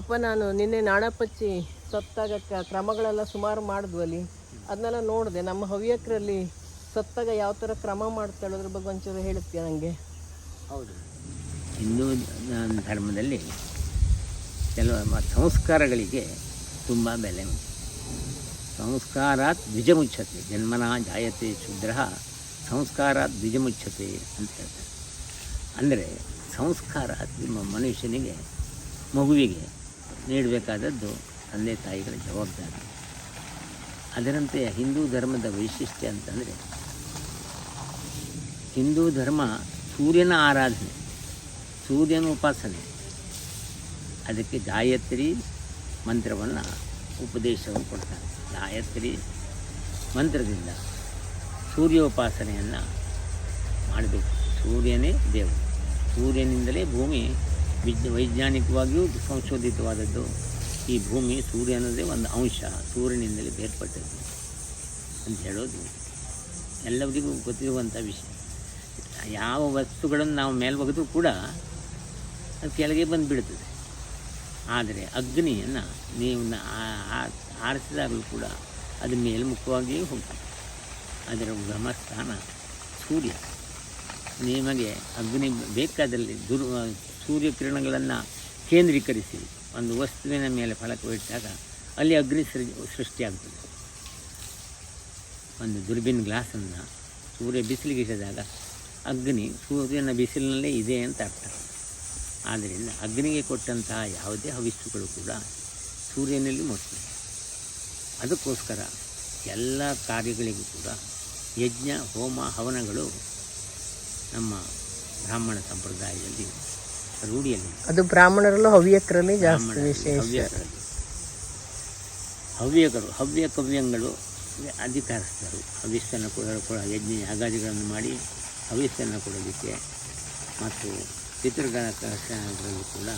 ಅಪ್ಪ, ನಾನು ನಿನ್ನೆ ನಾಡಪಚ್ಚಿ ಸತ್ತಾಗ ಕ- ಕ್ರಮಗಳೆಲ್ಲ ಸುಮಾರು ಮಾಡಿದ್ವಲ್ಲಿ. ಅದನ್ನೆಲ್ಲ ನೋಡಿದೆ. ನಮ್ಮ ಹವ್ಯಕರಲ್ಲಿ ಸತ್ತಾಗ ಯಾವ ಥರ ಕ್ರಮ ಮಾಡ್ತಾಳೆ ಅದ್ರ ಬಗ್ಗೆ ಒಂಚೂರು ಹೇಳ್ತೀಯ ನನಗೆ ಹೌದು. ಹಿಂದೂ ಧರ್ಮದಲ್ಲಿ ಕೆಲವು ಸಂಸ್ಕಾರಗಳಿಗೆ ತುಂಬ ಬೆಲೆ ಉಂಟು. ಸಂಸ್ಕಾರಾತ್ ದ್ವಿಜಮುಚ್ಛತೆ, ಜನ್ಮನ ಜಾಯತೆ ಶುದ್ರ ಸಂಸ್ಕಾರಾತ್ ದ್ವಿಜಮುಚ್ಛತೆ ಅಂತ ಹೇಳ್ತಾರೆ. ಅಂದರೆ ಸಂಸ್ಕಾರ ನಿಮ್ಮ ಮನುಷ್ಯನಿಗೆ, ಮಗುವಿಗೆ ನೀಡಬೇಕಾದದ್ದು ತಂದೆ ತಾಯಿಗಳ ಜವಾಬ್ದಾರಿ. ಅದರಂತೆ ಹಿಂದೂ ಧರ್ಮದ ವೈಶಿಷ್ಟ್ಯ ಅಂತಂದರೆ, ಹಿಂದೂ ಧರ್ಮ ಸೂರ್ಯನ ಆರಾಧನೆ, ಸೂರ್ಯನ ಉಪಾಸನೆ. ಅದಕ್ಕೆ ಗಾಯತ್ರಿ ಮಂತ್ರವನ್ನು ಉಪದೇಶವನ್ನು ಕೊಡ್ತಾರೆ. ಗಾಯತ್ರಿ ಮಂತ್ರದಿಂದ ಸೂರ್ಯ ಉಪಾಸನೆಯನ್ನು ಮಾಡಬೇಕು. ಸೂರ್ಯನೇ ದೇವರು. ಸೂರ್ಯನಿಂದಲೇ ಭೂಮಿ ವಿಜ್ಞ ವೈಜ್ಞಾನಿಕವಾಗಿಯೂ ಸಂಶೋಧಿತವಾದದ್ದು ಈ ಭೂಮಿ ಸೂರ್ಯನದೇ ಒಂದು ಅಂಶ, ಸೂರ್ಯನಿಂದಲೇ ಬೇರ್ಪಟ್ಟದ್ದು ಅಂತ ಹೇಳೋದು ಎಲ್ಲರಿಗೂ ಗೊತ್ತಿರುವಂಥ ವಿಷಯ. ಯಾವ ವಸ್ತುಗಳನ್ನು ನಾವು ಮೇಲ್ಬಗದು ಕೂಡ ಅದು ಕೆಳಗೆ ಬಂದು ಬಿಡುತ್ತದೆ ಆದರೆ ಅಗ್ನಿಯನ್ನು ನೀವು ಆರಿಸಿದಾಗಲೂ ಕೂಡ ಅದು ಮೇಲ್ಮುಖವಾಗಿಯೇ ಹೋಗ್ತದೆ. ಅದರ ಗಮಸ್ಥಾನ ಸೂರ್ಯ. ನಿಮಗೆ ಅಗ್ನಿ ಬೇಕಾದಲ್ಲಿ ದುರ್ ಸೂರ್ಯಕಿರಣಗಳನ್ನು ಕೇಂದ್ರೀಕರಿಸಿ, ಒಂದು ವಸ್ತುವಿನ ಮೇಲೆ ಫಲಕವಿಟ್ಟಾಗ ಅಲ್ಲಿ ಅಗ್ನಿ ಸೃ, ಸೃಷ್ಟಿಯಾಗ್ತದೆ. ಒಂದು ದುರ್ಬಿನ್ ಗ್ಲಾಸನ್ನು ಸೂರ್ಯ ಬಿಸಿಲಿಗೆ ಇಟ್ಟಿದಾಗ ಅಗ್ನಿ ಸೂರ್ಯನ ಬಿಸಿಲಿನಲ್ಲೇ ಇದೆ ಅಂತ ಅರ್ಥ. ಆದ್ದರಿಂದ ಅಗ್ನಿಗೆ ಕೊಟ್ಟಂತಹ ಯಾವುದೇ ಹವಿಸ್ಸುಗಳು ಕೂಡ ಸೂರ್ಯನಲ್ಲಿ ಮುಟ್ತದೆ ಅದಕ್ಕೋಸ್ಕರ ಎಲ್ಲ ಕಾರ್ಯಗಳಿಗೂ ಕೂಡ ಯಜ್ಞ, ಹೋಮ, ಹವನಗಳು ನಮ್ಮ ಬ್ರಾಹ್ಮಣ ಸಂಪ್ರದಾಯದಲ್ಲಿ ರೂಢಿಯಲ್ಲಿ. ಅದು ಬ್ರಾಹ್ಮಣರಲ್ಲೂ ಹವ್ಯಕರಲ್ಲಿ ಜಾಸ್ತಿ ವಿಶೇಷ. ಹವ್ಯಕರು ಹವ್ಯ ಕವ್ಯಗಳು ಅಧಿಕಾರಿಸ್ತಾರೆ ಹವ್ಯಸ್ತನ ಕೂಡ ಕೂಡ ಯಜ್ಞ ಯಾಗಾದಿಗಳನ್ನು ಮಾಡಿ ಹವ್ಯಸ್ತನ ಕೊಡೋದಕ್ಕೆ ಮತ್ತು ಪಿತೃಗಳಲ್ಲೂ ಕೂಡ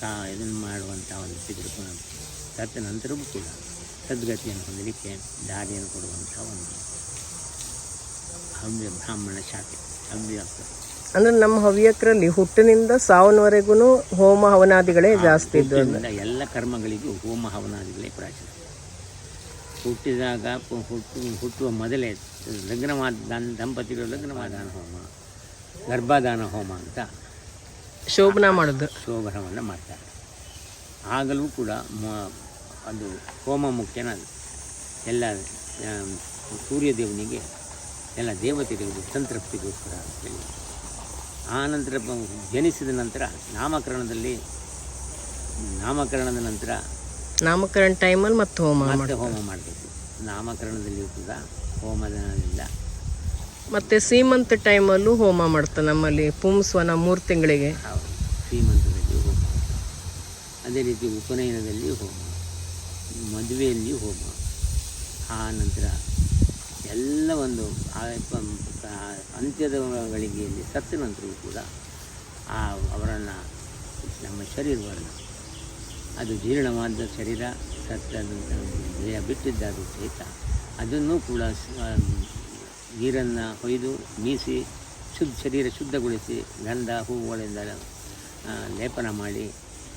ತಾ ಇದನ್ನು ಮಾಡುವಂಥ ಒಂದು ಪಿತೃಗುಣ ತತ್ತ ನಂತರವೂ ಕೂಡ ಸದ್ಗತಿಯನ್ನು ಹೊಂದಲಿಕ್ಕೆ ದಾರಿಯನ್ನು ಕೊಡುವಂಥ ಒಂದು ಹವ್ಯ ಬ್ರಾಹ್ಮಣ ಶಾಖೆ ಹವ್ಯ ಅಂದ್ರೆ ನಮ್ಮ ಹವ್ಯಕರಲ್ಲಿ ಹುಟ್ಟಿನಿಂದ ಸಾವಿನವರೆಗೂ ಹೋಮ ಹವನಾದಿಗಳೇ ಜಾಸ್ತಿ ಇದ್ದು ಎಲ್ಲ ಕರ್ಮಗಳಿಗೂ ಹೋಮ ಹವನಾದಿಗಳೇ ಪ್ರಾಚೀನ. ಹುಟ್ಟಿದಾಗ ಹುಟ್ಟು ಹುಟ್ಟುವ ಮೊದಲೇ ಲಗ್ನವಾದ ದಂಪತಿಗಳು ಲಗ್ನವಾದಾನ ಹೋಮ ಗರ್ಭಾದಾನ ಹೋಮ ಅಂತ ಶೋಭನ ಮಾಡೋದು. ಶೋಭನವನ್ನು ಮಾಡ್ತಾರೆ. ಆಗಲೂ ಕೂಡ ಮ- ಅದು ಹೋಮ ಮುಖ್ಯನ ಎಲ್ಲ ಸೂರ್ಯದೇವನಿಗೆ ಎಲ್ಲ ದೇವತೆಗಳಿಗೆ ಸಂತೃಪ್ತಿಗೋಸ್ಕರ ಅಂತೇಳಿ ಆ ನಂತರ ಜನಿಸಿದ ನಂತರ ನಾಮಕರಣದಲ್ಲಿ ನಾಮಕರಣದ ನಂತರ ನಾಮಕರಣ ಟೈಮಲ್ಲಿ ಮತ್ತೆ ಹೋಮ ಮತ್ತೆ ಹೋಮ ಮಾಡಬೇಕು. ನಾಮಕರಣದಲ್ಲಿಯೂ ಕೂಡ ಹೋಮದಿಂದ ಮತ್ತೆ ಸೀಮಂತ ಟೈಮಲ್ಲೂ ಹೋಮ ಮಾಡ್ತಾರೆ ನಮ್ಮಲ್ಲಿ ಪುಂಸ್ವನ ಮೂರು ತಿಂಗಳಿಗೆ. ಹೌದು ಶ್ರೀಮಂತದಲ್ಲಿಯೂ ಹೋಮ. ಅದೇ ರೀತಿ ಉಪನಯನದಲ್ಲಿಯೂ ಹೋಮ ಮದುವೆಯಲ್ಲಿ ಹೋಮ. ಆ ನಂತರ ಎಲ್ಲ ಒಂದು ಆ ಅಂತ್ಯದ ಗಳಿಗೆಯಲ್ಲಿ ಸತ್ತ ನಂತರವೂ ಕೂಡ ಆ ಅವರನ್ನು ನಮ್ಮ ಶರೀರವನ್ನು, ಅದು ಜೀರ್ಣವಾದ ಶರೀರ ಸತ್ತ ದೇಹ ಬಿಟ್ಟಿದ್ದಾದರೂ ಸಹಿತ ಅದನ್ನು ಕೂಡ ನೀರನ್ನು ಹೊಯ್ದು ಮೀಸಿ ಶುದ್ಧ ಶರೀರ ಶುದ್ಧಗೊಳಿಸಿ ಗಂಧ, ಹೂವುಗಳಿಂದ ಲೇಪನ ಮಾಡಿ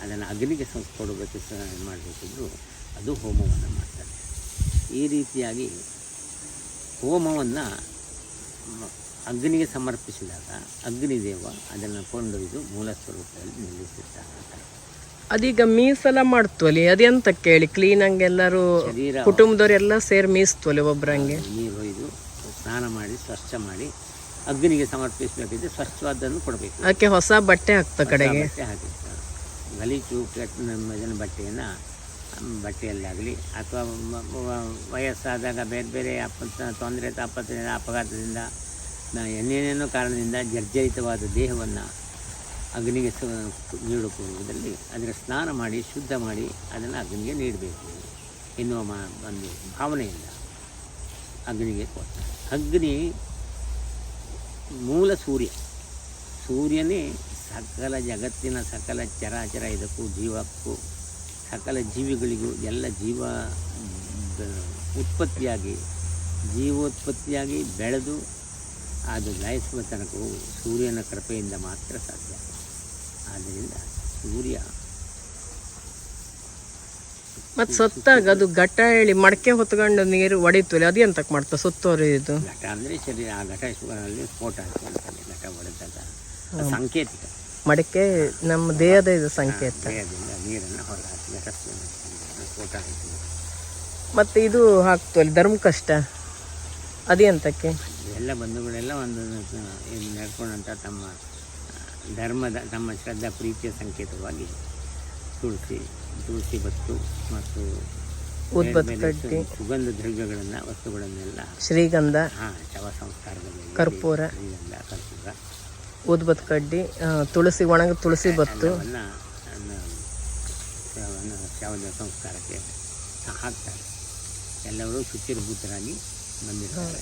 ಅದನ್ನು ಅಗ್ನಿಗೆ ಕೊಡಬೇಕು ಮಾಡಬೇಕಿದ್ರು ಅದು ಹೋಮವನ್ನು ಮಾಡ್ತಾರೆ. ಈ ರೀತಿಯಾಗಿ ಹೋಮವನ್ನು ಅಗ್ನಿಗೆ ಸಮರ್ಪಿಸಿದಾಗ ಅಗ್ನಿದೇವ ಅದನ್ನು ಕೊಂಡೊಯ್ದು ಮೂಲ ಸ್ವರೂಪದಲ್ಲಿ ನಿಲ್ಲಿಸುತ್ತಾರೆ ಅದೀಗ ಮೀಸಲ ಮಾಡ್ತವಲ್ಲಿ ಅದೆಂತ ಕೇಳಿ? ಕ್ಲೀನಾಗಿ ಎಲ್ಲರೂ ಕುಟುಂಬದವರೆಲ್ಲ ಸೇರಿ ಮೀಸ್ತವಲ್ಲಿ ಒಬ್ಬರಂಗೆ? ನೀರು ಒಯ್ದು ಸ್ನಾನ ಮಾಡಿ ಸ್ವಚ್ಛ ಮಾಡಿ ಅಗ್ನಿಗೆ ಸಮರ್ಪಿಸಬೇಕಿದ್ರೆ ಸ್ವಚ್ಛವಾದನ್ನು ಕೊಡಬೇಕು. ಅದಕ್ಕೆ ಹೊಸ ಬಟ್ಟೆ ಹಾಕ್ತ ಕಡೆಗೆ? ಬಟ್ಟೆ ಹಾಕಿರ್ತಾರೆ. ಗಲೀಜು ಕೆಟ್ಟ ಜನ ಬಟ್ಟೆಯನ್ನು ಬಟ್ಟೆಯಲ್ಲಾಗಲಿ ಅಥವಾ ವಯಸ್ಸಾದಾಗ ಬೇರೆ ಬೇರೆ ಅಪ್ಪ ತೊಂದರೆ ತಾಪತ್ರೆಯಿಂದ ಅಪಘಾತದಿಂದ ನ- ಏನೇನೇನೋ ಕಾರಣದಿಂದ ಜರ್ಜರಿತವಾದ ದೇಹವನ್ನು ಅಗ್ನಿಗೆ ಸ ನೀಡುವ ಪೂರ್ವದಲ್ಲಿ ಅದರ ಸ್ನಾನ ಮಾಡಿ, ಶುದ್ಧ ಮಾಡಿ ಅದನ್ನು ಅಗ್ನಿಗೆ ನೀಡಬೇಕು ಎನ್ನುವ ಮಾ, ಒಂದು ಭಾವನೆಯಿಂದ ಅಗ್ನಿಗೆ ಕೊಟ್ಟ ಅಗ್ನಿ ಮೂಲ ಸೂರ್ಯ. ಸೂರ್ಯನೇ ಸಕಲ ಜಗತ್ತಿನ ಸಕಲ ಚರಾಚರ ಇದಕ್ಕೂ ಜೀವಕ್ಕೂ ಸಕಲ ಜೀವಿಗಳಿಗೂ ಎಲ್ಲ ಜೀವ, ಉತ್ಪತ್ತಿಯಾಗಿ, ಜೀವೋತ್ಪತ್ತಿಯಾಗಿ ಬೆಳೆದು ಅದು ಲಯಿಸುವ ತನಕವು ಸೂರ್ಯನ ಕೃಪೆಯಿಂದ ಮಾತ್ರ ಸಾಧ್ಯ. ಆದ್ದರಿಂದ ಸೂರ್ಯ ಮತ್ತು ಸತ್ತಾಗ ಅದು ಘಟ ಹೇಳಿ ಮಡಕೆ ಹೊತ್ಕೊಂಡು ನೀರು ಹೊಡಿತು ಅದು ಎಂತಕ್ಕೆ ಮಾಡ್ತಾ ಸುತ್ತೋರಿ ಇದು ಘಟ ಅಂದರೆ ಶರೀರ ಆ ಘಟ ಅಲ್ಲಿ ಸ್ಫೋಟ ಅಂತಾನೆ ಘಟ ಹೊಡೆದಾಗ ಅದು ಸಾಂಕೇತಿಕ. ಮಡಕೆ ನಮ್ಮ ದೇಹದ ಇದು ಸಂಕೇತ. ದೇಹದಿಂದ ನೀರನ್ನು ಹೊರ ಹಾಕಿ ಸ್ಫೋಟ ಆಯಿತು ಮತ್ತು ಇದು ಹಾಕ್ತಲ್ಲಿ ಧರ್ಮ ಕಷ್ಟ ಅದು ಎಂತಕ್ಕೆ? ಎಲ್ಲ ಬಂಧುಗಳೆಲ್ಲ ಒಂದು ಇದು ನಡ್ಕೊಂಡಂಥ ತಮ್ಮ ಧರ್ಮದ ತಮ್ಮ ಶ್ರದ್ಧಾ ಪ್ರೀತಿಯ ಸಂಕೇತವಾಗಿ ತುಳಸಿ ತುಳಸಿ ಬತ್ತು ಮತ್ತು ಸುಗಂಧ ದ್ರವ್ಯಗಳನ್ನು ವಸ್ತುಗಳನ್ನೆಲ್ಲ ಶ್ರೀಗಂಧ ಹಾಂ ಶವ ಸಂಸ್ಕಾರದಲ್ಲಿ ಕರ್ಪೂರ. ಶ್ರೀಗಂಧ ಕರ್ಪೂರ. ಊದ್ಬತ್ ಕಡ್ಡಿ ತುಳಸಿ ಒಣಗ ತುಳಸಿ ಬತ್ತು. ಶವದ ಸಂಸ್ಕಾರಕ್ಕೆ ಹಾಕ್ತಾರೆ. ಎಲ್ಲರೂ ಶುಚಿರ್ಭೂತರಾಗಿ ಬಂದಿರ್ತಾರೆ.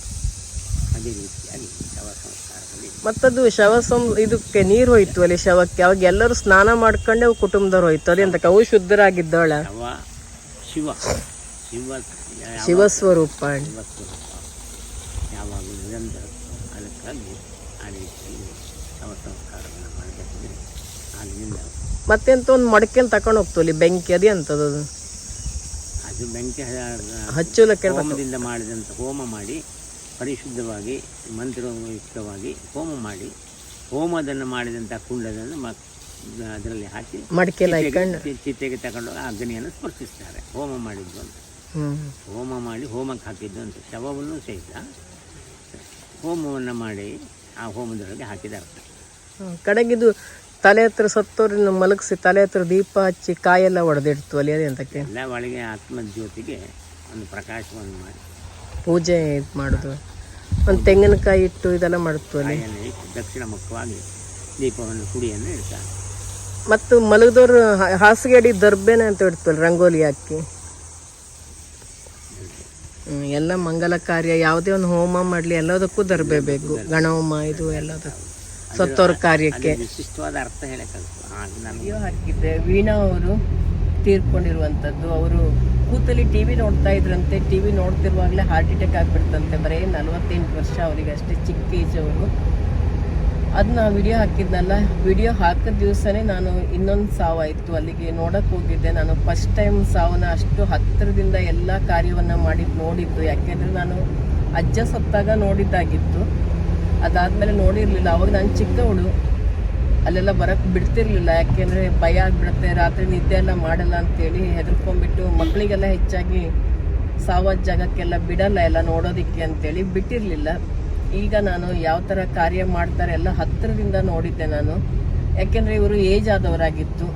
ಅದೇ ರೀತಿಯಾಗಿ ಶವ ಸಂಸ್ಕಾರದಲ್ಲಿ ಮತ್ತದು ಶವ ಸಂ ಇದಕ್ಕೆ ನೀರು ಹೋಯ್ತು ಅಲ್ಲಿ ಶವಕ್ಕೆ. ಅವಾಗ ಎಲ್ಲರೂ ಸ್ನಾನ ಮಾಡ್ಕೊಂಡೆ ಕುಟುಂಬದವ್ರು ಹೋಯ್ತು. ಅದೇಂತಕ್ಕೆ ಅವು ಶುದ್ಧರಾಗಿದ್ದವಳ? ಶವ ಶಿವ ಶಿವ ಶಿವಸ್ವರೂಪ ಶಿವಸ್ವರೂಪ ಯಾವಾಗ ನಿರಂತರ ಅದಕ್ಕಾಗಿ ಆ ರೀತಿ ಶವ ಸಂಸ್ಕಾರವನ್ನು ಮಾಡಬೇಕಂದ್ರೆ ಆಗಿನಿಂದ ಮತ್ತೆಂತ ಒಂದು ಮಡಕೆಲ್ ತಕೊಂಡು ಹೋಗ್ತು ಅಲ್ಲಿ ಬೆಂಕಿ ಅದೇ ಅಂತದ್ದು ಅದು? ಬೆಂಕಿ ಹಚ್ಚಲಕ್ಕೆ ಹಚ್ಚುಲಕ್ಕೆ ಹೋಮದಿಂದ ಮಾಡಿದಂಥ ಹೋಮ ಮಾಡಿ ಪರಿಶುದ್ಧವಾಗಿ ಮಂತ್ರಯುಕ್ತವಾಗಿ ಹೋಮ ಮಾಡಿ ಹೋಮದನ್ನು ಮಾಡಿದಂಥ ಕುಂಡದನ್ನು ಮ ಅದರಲ್ಲಿ ಹಾಕಿ ಮಡಿಕೆ ಚಿತ್ತೆಗೆ ಚಿತೆಗೆ ತಗೊಂಡು ಆ ಅಗ್ನಿಯನ್ನು ಸ್ಪರ್ಶಿಸ್ತಾರೆ. ಹೋಮ ಮಾಡಿದ್ದು ಅಂತ. ಹ್ಮ್. ಮಾಡಿ ಹೋಮಕ್ಕೆ ಹಾಕಿದ್ದು ಅಂತ. ಶವವನ್ನು ಸಹಿತ ಹೋಮವನ್ನು ಮಾಡಿ ಆ ಹೋಮದೊಳಗೆ ಹಾಕಿದ್ದಾರೆ. ಕಡೆಗಿದು ತಲೆ ಹತ್ರ ಸತ್ತೋರನ್ನ ಮಲಗಿಸಿ ತಲೆ ಹತ್ರ ದೀಪ ಹಚ್ಚಿ ಕಾಯೆಲ್ಲ ಒಡೆದಿಡ್ತು ಅಲ್ಲಿ ಅದೇ ಅಂತಕ್ಕೆ ಎಲ್ಲ ಒಳಗೆ ಆತ್ಮಜ್ಯೋತಿಗೆ ಒಂದು ಪ್ರಕಾಶವನ್ನು ಮಾಡಿ. ಪೂಜೆ ಇದು ಮಾಡೋದು. ಒಂದು ತೆಂಗಿನಕಾಯಿ ಇಟ್ಟು ಇದೆಲ್ಲ ಮಾಡುತ್ತೆ ದಕ್ಷಿಣ ಮುಖವಾಗಿ ದೀಪವನ್ನು ಕುಡಿಯನ್ನು ಇಡ್ತಾರೆ. ಮತ್ತು ಮಲಗದವ್ರು ಹಾಸಿಗೆ ಅಡಿ ದರ್ಬೇನೆ ಅಂತ ಇಡ್ತಲ್ಲ ರಂಗೋಲಿ ಹಾಕಿ. ಹ್ಮ್, ಎಲ್ಲ ಮಂಗಲ ಕಾರ್ಯ ಯಾವುದೇ ಒಂದು ಹೋಮ ಮಾಡಲಿ ಎಲ್ಲದಕ್ಕೂ ದರ್ಬೆ ಬೇಕು. ಗಣಹೋಮ ಇದು ಎಲ್ಲದಕ್ಕೂ. ಸತ್ತೋರ ಕಾರ್ಯಕ್ಕೆ. ವಿಶಿಷ್ಟವಾದ ಅರ್ಥ ಹಾಕಿದ್ದೆ. ವೀಣಾ ಅವರು ತೀರ್ಕೊಂಡಿರುವಂಥದ್ದು. ಅವರು ಕೂತಲ್ಲಿ ಟಿ ವಿ ನೋಡ್ತಾ ಇದ್ರಂತೆ ಟಿ ವಿ ನೋಡ್ತಿರುವಾಗಲೇ ಹಾರ್ಟ್ ಅಟ್ಯಾಕ್ ಆಗಿಬಿಡ್ತಂತೆ. ಬರೀ ನಲವತ್ತೆಂಟು ವರ್ಷ ಅವರಿಗೆ ಅಷ್ಟೇ ಚಿಕ್ಕ ಏಜ್ ಅವರು. ಅದನ್ನ ವಿಡಿಯೋ ಹಾಕಿದ್ನಲ್ಲ? ವಿಡಿಯೋ ಹಾಕಿದ ದಿವಸನೇ ನಾನು ಇನ್ನೊಂದು ಸಾವಾಯಿತು ಅಲ್ಲಿಗೆ ನೋಡಕ್ಕೆ ಹೋಗಿದ್ದೆ. ನಾನು ಫಸ್ಟ್ ಟೈಮ್ ಸಾವನ್ನ ಅಷ್ಟು ಹತ್ತಿರದಿಂದ ಎಲ್ಲ ಕಾರ್ಯವನ್ನು ಮಾಡಿ ನೋಡಿದ್ದು. ಯಾಕೆಂದರೆ ನಾನು ಅಜ್ಜ ಸತ್ತಾಗ ನೋಡಿದ್ದಾಗಿತ್ತು. ಅದಾದಮೇಲೆ ನೋಡಿರಲಿಲ್ಲ. ಅವಾಗ ನಾನು ಚಿಕ್ಕವಳು. ಅಲ್ಲೆಲ್ಲ ಬರಕ್ಕೆ ಬಿಡ್ತಿರ್ಲಿಲ್ಲ. ಯಾಕೆಂದರೆ ಭಯ ಆಗಿಬಿಡುತ್ತೆ. ರಾತ್ರಿ ನಿದ್ದೆ ಎಲ್ಲ ಮಾಡಲ್ಲ ಅಂತೇಳಿ ಹೆದರ್ಕೊಂಡ್ಬಿಟ್ಟು ಮಕ್ಕಳಿಗೆಲ್ಲ ಹೆಚ್ಚಾಗಿ ಸಾವಾದ ಜಾಗಕ್ಕೆಲ್ಲ ಬಿಡಲ್ಲ ಎಲ್ಲ ನೋಡೋದಕ್ಕೆ ಅಂತೇಳಿ ಬಿಟ್ಟಿರಲಿಲ್ಲ. ಈಗ ನಾನು ಯಾವ ಥರ ಕಾರ್ಯ ಮಾಡ್ತಾರೆ ಎಲ್ಲ ಹತ್ತಿರದಿಂದ ನೋಡಿದ್ದೆ ನಾನು. ಯಾಕೆಂದರೆ ಇವರು ಏಜ್ ಆದವರಾಗಿತ್ತು.